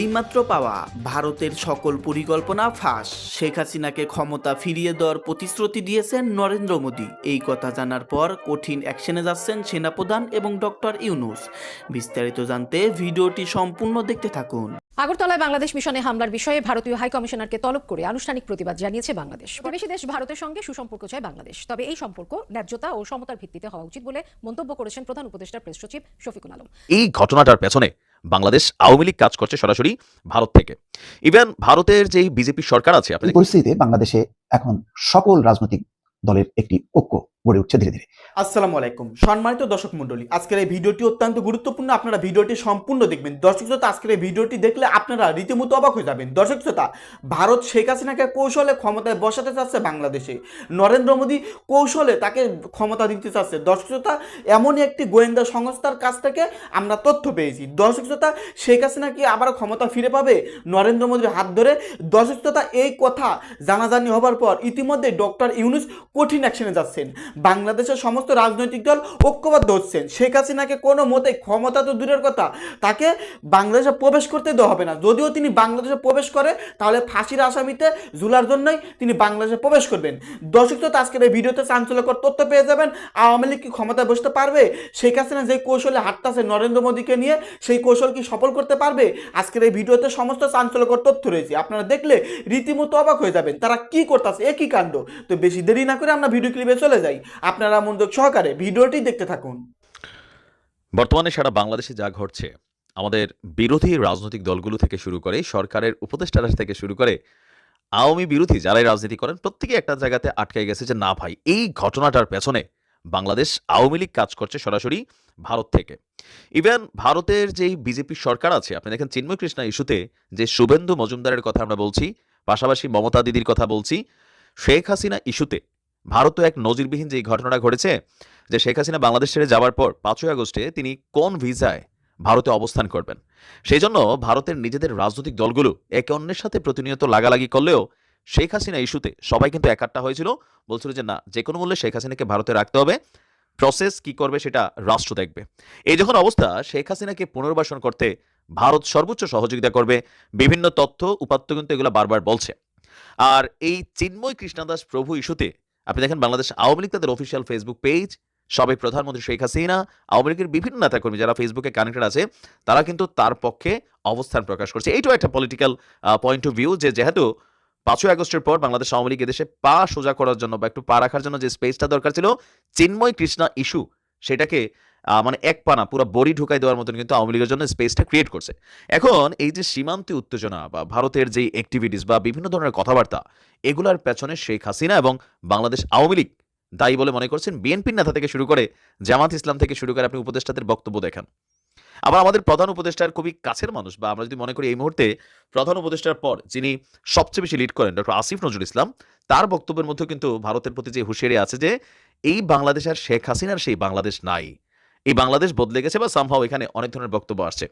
এইমাত্র পাওয়া ভারতের সকল পরিকল্পনা ফাঁস। শেখ হাসিনাকে ক্ষমতা ফিরিয়ে দেওয়ার প্রতিশ্রুতি দিয়েছেন নরেন্দ্র মোদী। এই কথা জানার পর কঠিন অ্যাকশনে যাচ্ছেন সেনাপ্রধান এবং ডক্টর ইউনুস। বিস্তারিত জানতে ভিডিওটি সম্পূর্ণ দেখতে থাকুন। আগরতলায় বাংলাদেশ মিশনে হামলার বিষয়ে ভারতীয় হাই কমিশনারকে তলব করে আনুষ্ঠানিক প্রতিবাদ জানিয়েছে বাংলাদেশ। প্রতিবেশী দেশ ভারতের সঙ্গে সুসম্পর্ক চায় বাংলাদেশ। তবে এই সম্পর্ক ন্যায্যতা ও সমতার ভিত্তিতে হওয়া উচিত বলে মন্তব্য করেছেন প্রধান উপদেষ্টা প্রেস সচিব শফিকুল আলম। এই ঘটনাটার পেছনে বাংলাদেশ আওয়ামী লীগ কাজ করছে সরাসরি ভারত থেকে। ইভেন ভারতের যে বিজেপি সরকার আছে পরিস্থিতিতে বাংলাদেশে এখন সকল রাজনৈতিক দলের একটি ঐক্য। গড়ে উঠছে ধীরে ধীরে। আসসালামু আলাইকুম। সম্মানিত দর্শক মণ্ডলী, আজকের এই ভিডিওটি অত্যন্ত গুরুত্বপূর্ণ। আপনারা ভিডিওটি সম্পূর্ণ দেখবেন। দর্শক শ্রোতা, আজকের এই ভিডিওটি দেখলে আপনারা রীতিমতো অবাক হয়ে যাবেন। দর্শক শ্রোতা, ভারত শেখ হাসিনাকে কৌশলে ক্ষমতায় বসাতে চাচ্ছে বাংলাদেশে। নরেন্দ্র মোদী কৌশলে তাকে ক্ষমতা দিতে চাচ্ছে। দর্শক শ্রোতা, এমনই একটি গোয়েন্দা সংস্থার কাছ থেকে আমরা তথ্য পেয়েছি। দর্শক শ্রোতা, শেখ হাসিনা কি আবার ক্ষমতা ফিরে পাবে? নরেন্দ্র মোদীর হাত ধরে দর্শক শ্রোতা, এই কথা জানাজানি হবার পর ইতিমধ্যে ডক্টর ইউনুস কঠিন অ্যাকশনে যাচ্ছেন। বাংলাদেশের সমস্ত রাজনৈতিক দল ঐক্যবদ্ধ হচ্ছেন শেখ হাসিনাকে কোনো মতে ক্ষমতা তো দূরের কথা, তাকে বাংলাদেশে প্রবেশ করতে দেওয়া হবে না। যদিও তিনি বাংলাদেশে প্রবেশ করে, তাহলে ফাঁসির আসামিতে ঝুলার জন্যই তিনি বাংলাদেশে প্রবেশ করবেন। দর্শক তো আজকের এই ভিডিওতে চাঞ্চল্যকর তথ্য পেয়ে যাবেন। আওয়ামী লীগ কি ক্ষমতায় বসতে পারবে? শেখ হাসিনা যে কৌশলে হাঁটতেছে নরেন্দ্র মোদীকে নিয়ে, সেই কৌশল কি সফল করতে পারবে? আজকের এই ভিডিওতে সমস্ত চাঞ্চল্যকর তথ্য রয়েছে। আপনারা দেখলে রীতিমতো অবাক হয়ে যাবেন, তারা কি করতেছে? একই কাণ্ড? তো বেশি দেরি না করে আমরা ভিডিও ক্লিপে চলে যাই। আপনারা মনোযোগ সহকারে ভিডিওটি দেখতে থাকুন। বর্তমানে সারা বাংলাদেশে যা ঘটছে, আমাদের বিরোধী রাজনৈতিক দলগুলো থেকে শুরু করে, সরকারের উপদেষ্টারা থেকে শুরু করে, আওয়ামী বিরোধী যারাই রাজনীতি করেন প্রত্যেকে একটা জায়গাতে আটকে গেছে যে, না ভাই, এই ঘটনাটার পেছনে বাংলাদেশ আওয়ামী লীগ কাজ করছে সরাসরি ভারত থেকে। ইভেন ভারতের যেই বিজেপি সরকার আছে, আপনি দেখেন চিন্ময় কৃষ্ণা ইস্যুতে যে শুভেন্দু মজুমদারের কথা আমরা বলছি, পাশাপাশি মমতা দিদির কথা বলছি, শেখ হাসিনা ইস্যুতে ভারতও এক নজিরবিহীন যে ঘটনাটা ঘটেছে, যে শেখ হাসিনা বাংলাদেশ ছেড়ে যাওয়ার পর পাঁচই আগস্টে তিনি কোন ভিসায় ভারতে অবস্থান করবেন? সেই জন্য ভারতের নিজেদের রাজনৈতিক দলগুলো একে অন্যের সাথে প্রতিনিয়ত লাগালাগি করলেও শেখ হাসিনা ইস্যুতে সবাই কিন্তু একাট্টা হয়েছিল। বলছিল যে, না, যে কোনো মূল্যে শেখ হাসিনাকে ভারতে রাখতে হবে। প্রসেস কি করবে সেটা রাষ্ট্র দেখবে। এই যখন অবস্থা, শেখ হাসিনাকে পুনর্বাসন করতে ভারত সর্বোচ্চ সহযোগিতা করবে। বিভিন্ন তথ্য, উপাত্ত কিন্তু এগুলো বারবার বলছে। আর এই চিন্ময় কৃষ্ণদাস প্রভু ইস্যুতে আপনি দেখেন বাংলাদেশ আওয়ামী লীগ তাদের অফিসিয়াল ফেসবুক পেজ সবাই প্রধানমন্ত্রী শেখ হাসিনা, আওয়ামী লীগের বিভিন্ন নেতাকর্মী যারা ফেসবুকে কানেক্টেড আছে, তারা কিন্তু তার পক্ষে অবস্থান প্রকাশ করছে। এইটাও একটা পলিটিক্যাল পয়েন্ট অফ ভিউ যে যেহেতু পাঁচই আগস্টের পর বাংলাদেশ আওয়ামী লীগ এদেশে পা সোজা করার জন্য বা একটু পা রাখার জন্য যে স্পেসটা দরকার ছিল, চিন্ময় কৃষ্ণা ইস্যু সেটাকে মানে এক পানা পুরো বড়ি ঢুকাই দেওয়ার মতন কিন্তু আওয়ামী লীগের জন্য স্পেসটা ক্রিয়েট করছে। এখন এই যে সীমান্তে উত্তেজনা বা ভারতের যে অ্যাক্টিভিটিস বা বিভিন্ন ধরনের কথাবার্তা, এগুলার পেছনে শেখ হাসিনা এবং বাংলাদেশ আওয়ামী লীগ দায়ী বলে মনে করছেন বিএনপির নেতা থেকে শুরু করে জামাত ইসলাম থেকে শুরু করে আপনি উপদেষ্টাদের বক্তব্য দেখান। আবার আমাদের প্রধান উপদেষ্টার খুবই কাছের মানুষ বা আমরা যদি মনে করি এই মুহূর্তে প্রধান উপদেষ্টার পর যিনি সবচেয়ে বেশি লিড করেন ডক্টর আসিফ নজরুল ইসলাম, তার বক্তব্যের মধ্যে কিন্তু ভারতের প্রতি যে হুঁশিয়ারি আছে যে, এই বাংলাদেশ আর শেখ হাসিনার সেই বাংলাদেশ নাই। এই বাংলাদেশ বদলে গেছে বা সামহাও এখানে অনেক ধরনের বক্তব্য আসছে।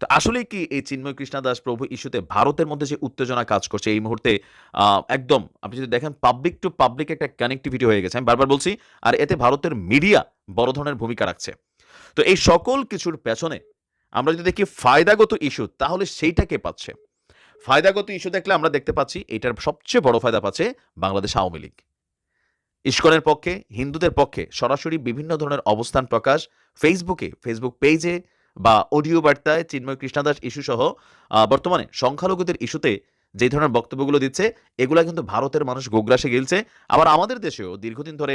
তো আসলে কি এই চিন্ময় কৃষ্ণা দাস প্রভু ইস্যুতে ভারতের মধ্যে যে উত্তেজনা কাজ করছে, এই মুহূর্তে একদম, আপনি যদি দেখেন পাবলিক টু পাবলিক একটা কানেক্টিভিটি হয়ে গেছে। আমি বারবার বলছি, আর এতে ভারতের মিডিয়া বড় ধরনের ভূমিকা রাখছে। তো এই সকল কিছুর পেছনে আমরা যদি দেখি ফায়দাগত ইস্যু, তাহলে সেইটা কে পাচ্ছে? ফায়দাগত ইস্যু দেখলে আমরা দেখতে পাচ্ছি, এটার সবচেয়ে বড় ফায়দা পাচ্ছে বাংলাদেশ আওয়ামী লীগ। ইস্কনের পক্ষে, হিন্দুদের পক্ষে সরাসরি বিভিন্ন ধরনের অবস্থান প্রকাশ ফেসবুকে, ফেসবুক পেজে বা অডিও বার্তায় চিন্ময় কৃষ্ণাদাস ইস্যু সহ বর্তমানে সংখ্যালঘুদের ইস্যুতে যে ধরনের বক্তব্যগুলো দিচ্ছে, এগুলো কিন্তু ভারতের মানুষ গোগ্রাসে গেলছে। আবার আমাদের দেশেও দীর্ঘদিন ধরে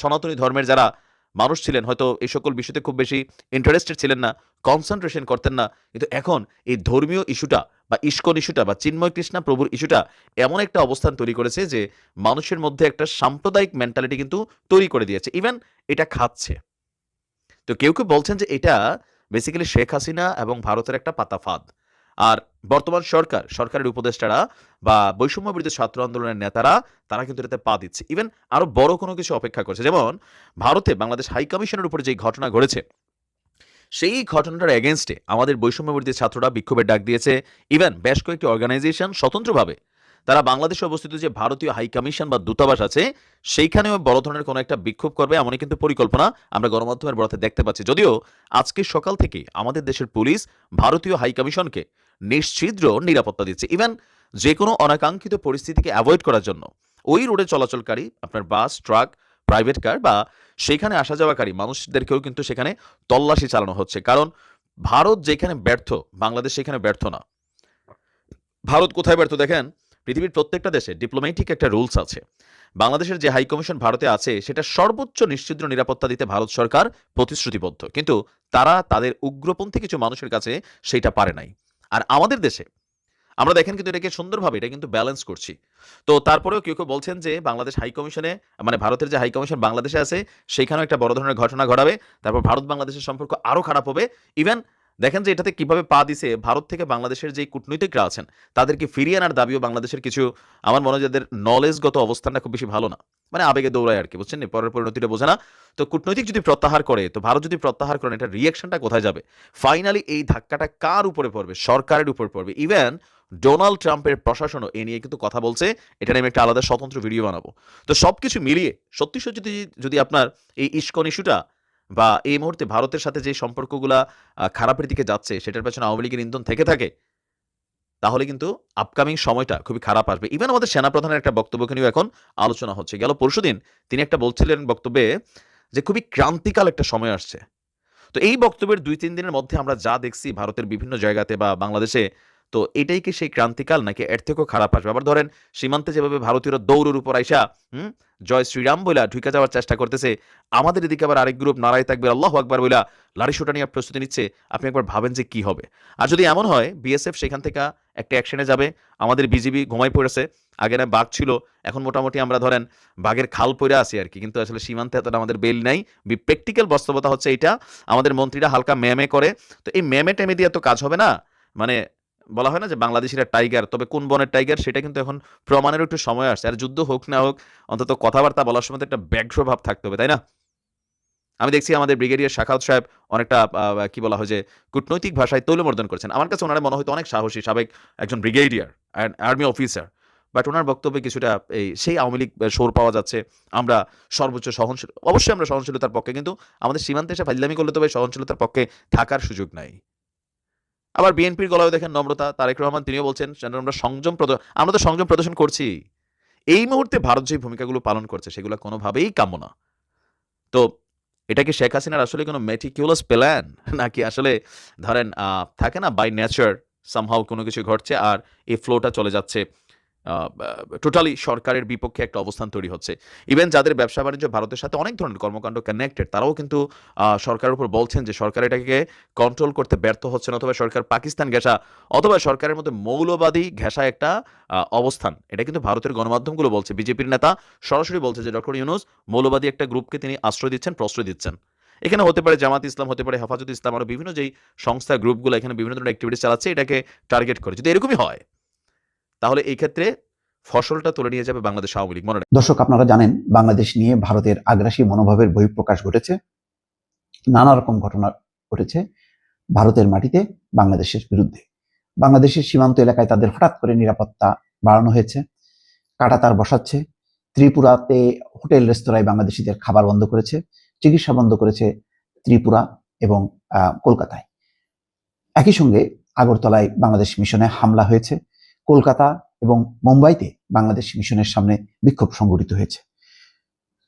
সনাতনী ধর্মের যারা মানুষ ছিলেন, হয়তো এই সকল বিষয়তে খুব বেশি ইন্টারেস্টেড ছিলেন না কনসেন্ট্রেশন করতেন না। কিন্তু এখন এই ধর্মীয় ইস্যুটা বা ইস্কন ইস্যুটা বা চিন্ময় কৃষ্ণা প্রভুর ইস্যুটা এমন একটা অবস্থান তৈরি করেছে যে মানুষের মধ্যে একটা সাম্প্রদায়িক মেন্টালিটি কিন্তু তৈরি করে দিয়েছে। ইভেন এটা খাচ্ছে। তো কেউ কেউ বলছেন যে এটা বেসিক্যালি শেখ হাসিনা এবং ভারতের একটা পাতাফাদ। আর বর্তমান সরকার, সরকারের উপদেষ্টারা বা বৈষম্য বিরোধী ছাত্র আন্দোলনের নেতারা, তারা কিন্তু এটাতে পা দিচ্ছে। ইভেন আরও বড় কোনো কিছু অপেক্ষা করছে। যেমন, ভারতে বাংলাদেশ হাই কমিশনের উপরে যে ঘটনা ঘটেছে, সেই ঘটনাটার এগেনস্টে আমাদের বৈষম্য বিরোধী ছাত্ররা বিক্ষোভের ডাক দিয়েছে। ইভেন বেশ কয়েকটি অর্গানাইজেশন স্বতন্ত্রভাবে তারা বাংলাদেশে অবস্থিত যে ভারতীয় হাই কমিশন বা দূতাবাস আছে, সেইখানেও বড় ধরনের কোনো একটা বিক্ষোভ করবে এমনই কিন্তু পরিকল্পনা আমরা গণমাধ্যমের বরাতে দেখতে পাচ্ছি। যদিও আজকে সকাল থেকে আমাদের দেশের পুলিশ ভারতীয় হাই কমিশনকে নিশ্ছিদ্র নিরাপত্তা দিচ্ছে, ইভেন যে কোনো অনাকাঙ্ক্ষিত পরিস্থিতিকে অ্যাভয়েড করার জন্য। ওই রোডে চলাচলকারী আপনার বাস, ট্রাক, প্রাইভেট কার বা সেখানে আসা যাওয়াকারী মানুষদেরকেও কিন্তু সেখানে তল্লাশি চালানো হচ্ছে। কারণ ভারত যেখানে ব্যর্থ, বাংলাদেশ সেখানে ব্যর্থ না। ভারত কোথায় ব্যর্থ দেখেন? পৃথিবীর প্রত্যেকটা দেশে ডিপ্লোম্যাটিক একটা রুলস আছে। বাংলাদেশের যে হাই কমিশন ভারতে আছে, সেটা সর্বোচ্চ নিশ্চিদ্র নিরাপত্তা দিতে ভারত সরকার প্রতিশ্রুতিবদ্ধ। কিন্তু তারা তাদের উগ্রপন্থী কিছু মানুষের কাছে সেইটা পারে নাই। আর আমাদের দেশে, আমরা দেখেন কিন্তু এটাকে সুন্দরভাবে, এটা কিন্তু ব্যালেন্স করছি। তো তারপরেও কেউ কেউ বলছেন যে বাংলাদেশ হাই কমিশনে মানে ভারতের যে হাই কমিশন বাংলাদেশে আছে, সেখানেও একটা বড় ধরনের ঘটনা ঘটাবে। তারপর ভারত বাংলাদেশের সম্পর্ক আরও খারাপ হবে। ইভেন দেখেন যে এটাতে কীভাবে পা দিছে ভারত থেকে বাংলাদেশের যে কূটনৈতিকরা আছেন, তাদেরকে ফিরিয়ে আনার দাবিও বাংলাদেশের কিছু, আমার মনে হয় যাদের নলেজগত অবস্থানটা খুব বেশি ভালো না। মানে আবেগে দৌড়ায় আর কি বুঝছেন? পরের পরিণতিটা বোঝে না। তো কূটনৈতিক যদি প্রত্যাহার করে, তো ভারত যদি প্রত্যাহার করেন এটা রিয়াকশনটা কোথায় যাবে? ফাইনালি এই ধাক্কাটা কার উপরে পড়বে? সরকারের উপর পড়বে। ইভেন ডোনাল্ড ট্রাম্পের প্রশাসনও এ নিয়ে কিন্তু কথা বলছে। এটা নিয়ে আমি একটা আলাদা স্বতন্ত্র ভিডিও বানাবো। তো সবকিছু মিলিয়ে, সত্যি সত্যি যদি আপনার এই ইস্কন ইস্যুটা বা এই মুহূর্তে ভারতের সাথে যে সম্পর্কগুলা খারাপের দিকে যাচ্ছে, সেটার পেছনে আওয়ামী লীগের ইন্ধন থেকে থাকে, তাহলে কিন্তু আপকামিং সময়টা খুবই খারাপ আসবে। ইভেন আমাদের সেনাপ্রধানের একটা বক্তব্যকে নিয়েও এখন আলোচনা হচ্ছে। গেল পরশুদিন তিনি একটা বলছিলেন বক্তব্যে যে খুবই ক্রান্তিকাল একটা সময় আসছে। তো এই বক্তব্যের দুই তিন দিনের মধ্যে আমরা যা দেখছি ভারতের বিভিন্ন জায়গাতে বা বাংলাদেশে তো এটাই কি সেই ক্রান্তিকাল নাকি এর থেকেও খারাপ আসবে? আবার ধরেন, সীমান্তে যেভাবে ভারতীয়রা দৌড়ের উপর আইসা, হুম, জয় শ্রীরাম বইলা ঢুকে যাওয়ার চেষ্টা করতেছে, আমাদের এদিকে আবার আরেক গ্রুপ নারায় থাকবে, আল্লাহ আকবার বইলা লাড়ি শোটা নিয়ে প্রস্তুতি নিচ্ছে, আপনি একবার ভাবেন যে কি হবে? আর যদি এমন হয়, বিএসএফ সেখান থেকে একটা অ্যাকশনে যাবে, আমাদের বিজিবি ঘুমাই পড়েছে, আগে না বাঘ ছিল, এখন মোটামুটি আমরা ধরেন বাঘের খাল পড়ে আছি আর কি, কিন্তু আসলে সীমান্তে এতটা আমাদের বেল নাই প্র্যাকটিক্যাল বাস্তবতা হচ্ছে এটা আমাদের মন্ত্রীরা হালকা ম্যামে করে, তো এই ম্যামে টেমে দিয়ে তো কাজ হবে না? মানে বলা হয় না যে বাংলাদেশিরা টাইগার, তবে কোন বনের টাইগার সেটা কিন্তু এখন প্রমাণের একটু সময় আসছে। আর যুদ্ধ হোক না হোক, অন্তত কথাবার্তা বলার সময় একটা ব্যাঘ্র ভাব থাকতে হবে, তাই না? আমি দেখছি আমাদের ব্রিগেডিয়ার শাখাত সাহেব অনেকটা কি বলা হয় যে কূটনৈতিক ভাষায় তৈলমর্দন করছেন। আমার কাছে ওনারা মনে হয়তো অনেক সাহসী, সাবেক একজন ব্রিগেডিয়ার আর্মি অফিসার। বাট ওনার বক্তব্যে কিছুটা এই সেই আওয়ামী লীগ সোর পাওয়া যাচ্ছে। আমরা সর্বোচ্চ সহনশীল, অবশ্যই আমরা সহনশীলতার পক্ষে, কিন্তু আমাদের সীমান্তে এসে ফাইজলামি করলে তো ভাই সহনশীলতার পক্ষে থাকার সুযোগ নাই। আবার বিএনপির গলায় দেখেন নম্রতা, তারেক রহমান, তিনিও বলছেন আমরা সংযম প্রদর্শন আমরা তো সংযম প্রদর্শন করছি। এই মুহূর্তে ভারত যে ভূমিকাগুলো পালন করছে, সেগুলো কোনোভাবেই কাম্য না। তো এটা কি শেখ হাসিনার আসলে কোনো মেটিকিউলাস প্ল্যান নাকি আসলে, ধরেন থাকে না বাই নেচার সামহাও কোনো কিছু ঘটছে আর এই ফ্লোটা চলে যাচ্ছে? টোটালি সরকারের বিপক্ষে একটা অবস্থান তৈরি হচ্ছে। ইভেন যাদের ব্যবসা বাণিজ্য ভারতের সাথে অনেক ধরনের কর্মকাণ্ড কানেক্টেড তারাও কিন্তু সরকারের উপর বলছেন যে সরকার এটাকে কন্ট্রোল করতে ব্যর্থ হচ্ছে অথবা সরকার পাকিস্তান ঘেঁষা, অথবা সরকারের মধ্যে মৌলবাদী ঘেঁষা একটা অবস্থান। এটা কিন্তু ভারতের গণমাধ্যমগুলো বলছে। বিজেপির নেতা সরাসরি বলছে যে, ডক্টর ইউনুস, মৌলবাদী একটা গ্রুপকে তিনি আশ্রয় দিচ্ছেন, প্রশ্রয় দিচ্ছেন। এখানে হতে পারে জামাত ইসলাম, হতে পারে হেফাজত ইসলাম আরও বিভিন্ন যেই সংস্থা, গ্রুপগুলো এখানে বিভিন্ন ধরনের অ্যাক্টিভিটি চালাচ্ছে, এটাকে টার্গেট করে। যদি এরকমই হয় তাহলে এই ক্ষেত্রে ফসলটা তুলে নিয়ে যাবে বাংলাদেশ আওয়ামী লীগ। মনে। দর্শক, আপনারা জানেন বাংলাদেশ নিয়ে ভারতের আগ্রাসী মনোভাবের বহিঃপ্রকাশ ঘটেছে। নানা রকম ঘটনা ঘটেছে ভারতের মাটিতে বাংলাদেশের বিরুদ্ধে। বাংলাদেশের সীমান্ত এলাকায় তাদের হঠাৎ করে নিরাপত্তা বাড়ানো হয়েছে। কাটাতার বসাচ্ছে। ত্রিপুরাতে হোটেল, রেস্তোরাঁয় বাংলাদেশিদের খাবার বন্ধ করেছে। চিকিৎসা বন্ধ করেছে ত্রিপুরা এবং কলকাতায়। একই সঙ্গে আগরতলায় বাংলাদেশ মিশনে হামলা হয়েছে। কলকাতা এবং মুম্বাইতে বাংলাদেশ মিশনের সামনে বিক্ষোভ সংঘটিত হয়েছে।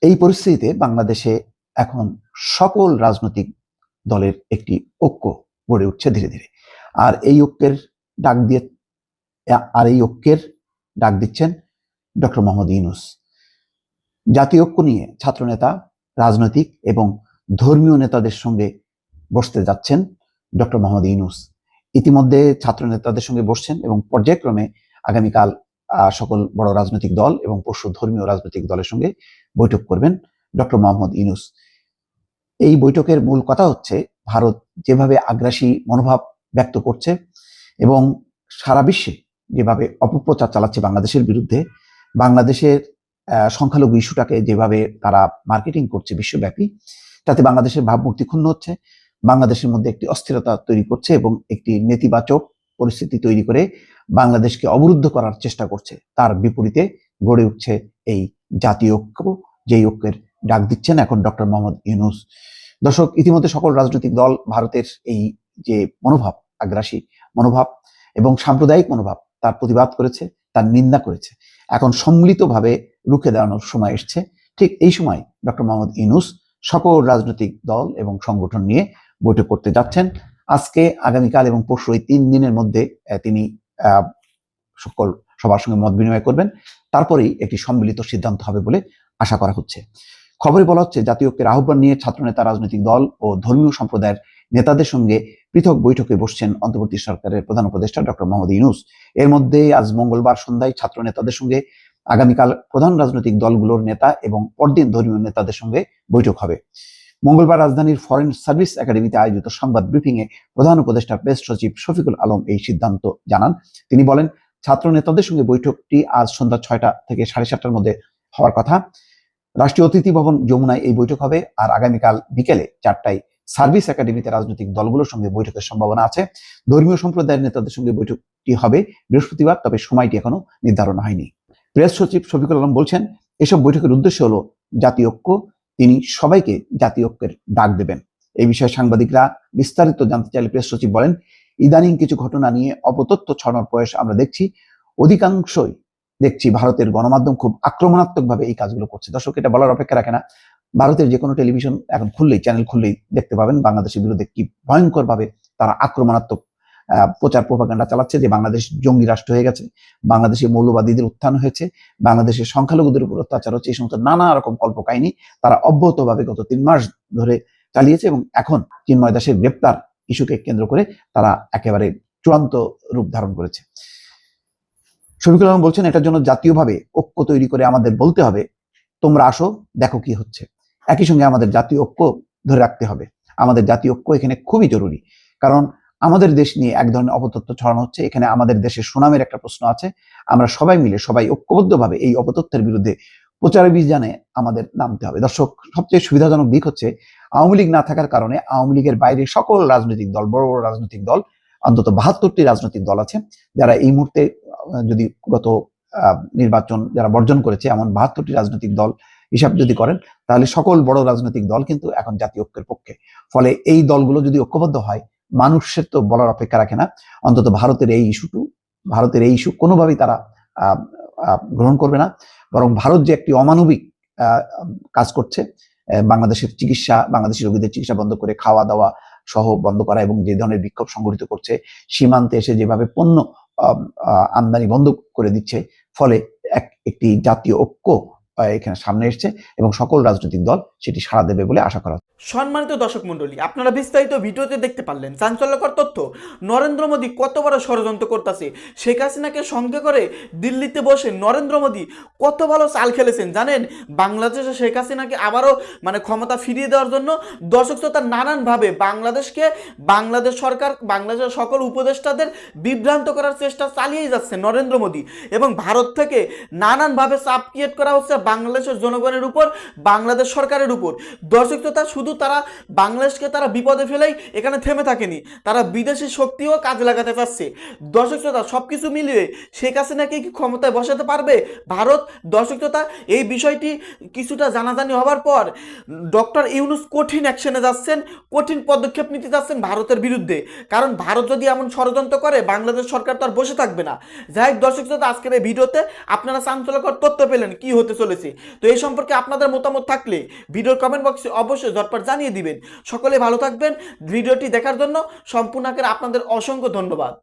এই পরিস্থিতিতে বাংলাদেশে এখন সকল রাজনৈতিক দলের একটি ঐক্য গড়ে উঠছে ধীরে ধীরে। আর এই ঐক্যের ডাক দিয়ে, আর এই ঐক্যের ডাক দিচ্ছেন ডক্টর মোহাম্মদ ইউনুস। জাতীয় ঐক্য নিয়ে ছাত্রনেতা, রাজনৈতিক এবং ধর্মীয় নেতাদের সঙ্গে বসতে যাচ্ছেন ডক্টর মোহাম্মদ ইউনুস। ইতিমধ্যে ছাত্র নেতাদের সঙ্গে বসছেন এবং পর্যায়ক্রমে আগামীকাল সকল বড় রাজনৈতিক দল এবং পরশু ধর্মীয় রাজনৈতিক দলের সঙ্গে বৈঠক করবেন ডক্টর মোহাম্মদ ইউনুস। এই বৈঠকের মূল কথা হচ্ছে, ভারত যেভাবে আগ্রাসী মনোভাব ব্যক্ত করছে এবং সারা বিশ্বে যেভাবে অপপ্রচার চালাচ্ছে বাংলাদেশের বিরুদ্ধে, বাংলাদেশের সংখ্যালঘু ইস্যুটাকে যেভাবে তারা মার্কেটিং করছে বিশ্বব্যাপী, তাতে বাংলাদেশের ভাবমূর্তি ক্ষুণ্ণ হচ্ছে। বাংলাদেশের মধ্যে একটি অস্থিরতা তৈরি করছে এবং একটি নেতিবাচক পরিস্থিতি তৈরি করে বাংলাদেশকে অবরুদ্ধ করার চেষ্টা করছে। তার বিপরীতে গড়ে উঠছে এই জাতীয় ঐক্য, যেই ঐক্যের ডাক দিচ্ছেন এখন ডক্টর মোহাম্মদ ইউনুস। দর্শক, ইতিমধ্যে সকল রাজনৈতিক দল ভারতের এই যে মনোভাব, আগ্রাসী মনোভাব এবং সাম্প্রদায়িক মনোভাব, তার প্রতিবাদ করেছে, তার নিন্দা করেছে। এখন সম্মিলিতভাবে রুখে দাঁড়ানোর সময় এসছে। ঠিক এই সময় ডক্টর মোহাম্মদ ইউনুস সকল রাজনৈতিক দল এবং সংগঠন নিয়ে বৈঠক করতে যাচ্ছেন। আজকে, আগামীকাল এবং পরশু এই তিন দিনের মধ্যে তিনি সকল সবার সঙ্গে মত বিনিময় করবেন। তারপরেই একটি সম্মিলিত সিদ্ধান্ত হবে বলে আশা করা হচ্ছে। খবরে বলা হচ্ছে, জাতীয় ঐক্যের আহ্বান নিয়ে ছাত্রনেতা, রাজনৈতিক দল ও ধর্মীয় সম্প্রদায়ের নেতাদের সঙ্গে পৃথক বৈঠকে বসছেন অন্তর্বর্তী সরকারের প্রধান উপদেষ্টা ডক্টর মোহাম্মদ ইউনুস। এর মধ্যে আজ মঙ্গলবার সন্ধ্যায় ছাত্র নেতাদের সঙ্গে আগামীকাল প্রধান রাজনৈতিক দলগুলোর নেতা এবং পরদিন ধর্মীয় নেতাদের সঙ্গে বৈঠক হবে। মঙ্গলবার রাজধানীর ফরেন সার্ভিস একাডেমিতে আয়োজিত সংবাদ ব্রিফিং এ প্রধান উপদেষ্টা প্রেস সচিব শফিকুল আলম এই সিদ্ধান্ত জানান। তিনি বলেন, ছাত্র নেতাদের সঙ্গে বৈঠকটি আজ সন্ধ্যা ছয়টা থেকে সাড়ে সাতটার মধ্যে হওয়ার কথা। রাষ্ট্রীয় অতিথি ভবন যমুনায় এই বৈঠক হবে আর আগামীকাল বিকেলে চারটায় সার্ভিস একাডেমিতে রাজনৈতিক দলগুলোর সঙ্গে বৈঠকের সম্ভাবনা আছে। ধর্মীয় সম্প্রদায়ের নেতাদের সঙ্গে বৈঠকটি হবে বৃহস্পতিবার, তবে সময়টি এখনও নির্ধারণ হয়নি। প্রেস সচিব শফিকুল আলম বলছেন, এসব বৈঠকের উদ্দেশ্য হলো জাতীয় ঐক্য তিনি সবাইকে জাতীয় ঐক্যের ডাক দেবেন। এই বিষয়ে সাংবাদিকরা বিস্তারিত জানতে চাইলে প্রেস সচিব বলেন, ইদানিং কিছু ঘটনা নিয়ে অপতথ্য ছড়ানোর প্রয়াস আমরা দেখছি। অধিকাংশই দেখছি ভারতের গণমাধ্যম খুব আক্রমণাত্মকভাবে এই কাজগুলো করছে। দর্শক, এটা বলার অপেক্ষা রাখে না। ভারতের যে কোনো টেলিভিশন এখন খুললেই, চ্যানেল খুললেই দেখতে পাবেন। বাংলাদেশের বিরুদ্ধে কি ভয়ঙ্কর ভাবে তারা আক্রমণাত্মক প্রচার প্রপাগান্ডা চালাচ্ছে যে বাংলাদেশ জঙ্গি রাষ্ট্র হয়ে গেছে, বাংলাদেশে মৌলবাদীদের উত্থান হয়েছে, বাংলাদেশের সংখ্যালঘুদের উপর অত্যাচার হচ্ছে, এই সমস্ত নানা রকম কল্পকাহিনী তারা অব্যাহতভাবে গত তিন মাস ধরে চালিয়েছে এবং এখন চিন্ময় দাসের গ্রেপ্তার ইস্যুকে কেন্দ্র করে তারা একেবারে চূড়ান্ত রূপ ধারণ করেছে। শফিকুল আলম বলছেন, এটার জন্য জাতীয়ভাবে ঐক্য তৈরি করে আমাদের বলতে হবে, তোমরা আসো, দেখো কি হচ্ছে। একই সঙ্গে আমাদের জাতীয় ঐক্য ধরে রাখতে হবে। আমাদের জাতীয় ঐক্য এখানে খুবই জরুরি, কারণ আমাদের দেশ নিয়ে এক ধরনের অপতথ্য ছড়ানো হচ্ছে। এখানে আমাদের দেশের সুনামের একটা প্রশ্ন আছে। আমরা সবাই মিলে, সবাই ঐক্যবদ্ধভাবে এই অপতথ্যের বিরুদ্ধে প্রচার অভিযানে আমাদের নামতে হবে। দর্শক, সবচেয়ে সুবিধাজনক দিক হচ্ছে, আওয়ামী লীগ না থাকার কারণে আওয়ামী লীগের বাইরে সকল রাজনৈতিক দল, বড় বড় রাজনৈতিক দল, অন্তত বাহাত্তরটি রাজনৈতিক দল আছে, যারা এই মুহূর্তে যদি গত নির্বাচন যারা বর্জন করেছে, এমন বাহাত্তরটি রাজনৈতিক দল হিসাব যদি করেন, তাহলে সকল বড় রাজনৈতিক দল কিন্তু এখন জাতীয় ঐক্যের পক্ষে। ফলে এই দলগুলো যদি ঐক্যবদ্ধ হয় মানুষের তো বলার অপেক্ষা রাখে না অন্তত ভারতের এই ইস্যুটু, ভারতের এই ইস্যু কোনোভাবেই তারা গ্রহণ করবে না বরং ভারত যে একটি অমানবিক কাজ করছে বাংলাদেশের চিকিৎসা বাংলাদেশি রোগীদের চিকিৎসা বন্ধ করে খাওয়া দাওয়া সহ বন্ধ করা এবং যে ধরনের বিক্ষোভ সংগঠিত করছে, সীমান্তে এসে যেভাবে পণ্য আমদানি বন্ধ করে দিচ্ছে, ফলে এক, একটি জাতীয় ঐক্য এখানে সামনে এসছে এবং সকল রাজনৈতিক দল সেটি সাড়া দেবে বলে আশা করা। সম্মানিত দর্শক মণ্ডলী, আপনারা বিস্তারিত ভিডিওতে দেখতে পারলেন চাঞ্চল্যকর তথ্য। নরেন্দ্র মোদী কত বড় ষড়যন্ত্র করতেছে, শেখ হাসিনাকে সঙ্গে করে দিল্লিতে বসে নরেন্দ্র মোদী কত ভালো চাল খেলেছেন জানেন? বাংলাদেশে শেখ হাসিনাকে আবারও মানে ক্ষমতা ফিরিয়ে দেওয়ার জন্য দর্শক শ্রোতা নানানভাবে বাংলাদেশকে বাংলাদেশ সরকার, বাংলাদেশের সকল উপদেষ্টাদের বিভ্রান্ত করার চেষ্টা চালিয়েই যাচ্ছে নরেন্দ্র মোদী এবং ভারত থেকে নানানভাবে চাপ ক্রিয়েট করা হচ্ছে বাংলাদেশের জনগণের উপর, বাংলাদেশ সরকারের উপর। দর্শক শ্রোতা, শুধু তারা বাংলাদেশকে তারা বিপদে ফেলেই এখানে থেমে থাকেনি। তারা বিদেশি শক্তিও কাজে লাগাতে পারছে দর্শক শ্রোতা সব কিছু মিলিয়ে শেখ হাসিনাকে কি ক্ষমতায় বসাতে পারবে? ভারত, দর্শক শ্রোতা, এই বিষয়টি কিছুটা জানাজানি হওয়ার পর ডক্টর ইউনুস কঠিন অ্যাকশনে যাচ্ছেন, কঠিন পদক্ষেপ নিতে যাচ্ছেন ভারতের বিরুদ্ধে। কারণ ভারত যদি এমন ষড়যন্ত্র করে, বাংলাদেশ সরকার তো আর বসে থাকবে না। যাই হোক, দর্শক শ্রোতা, আজকের এই ভিডিওতে আপনারা চাঞ্চল্যকর তথ্য পেলেন, কি হতে চলেছে। তো এই সম্পর্কে আপনাদের মতামত থাকলে ভিডিওর কমেন্ট বক্সে অবশ্যই ঝটপট জানিয়ে দিবেন। সকলে ভালো থাকবেন। ভিডিওটি দেখার জন্য সম্পূর্ণ আপনাদের অসংখ্য ধন্যবাদ।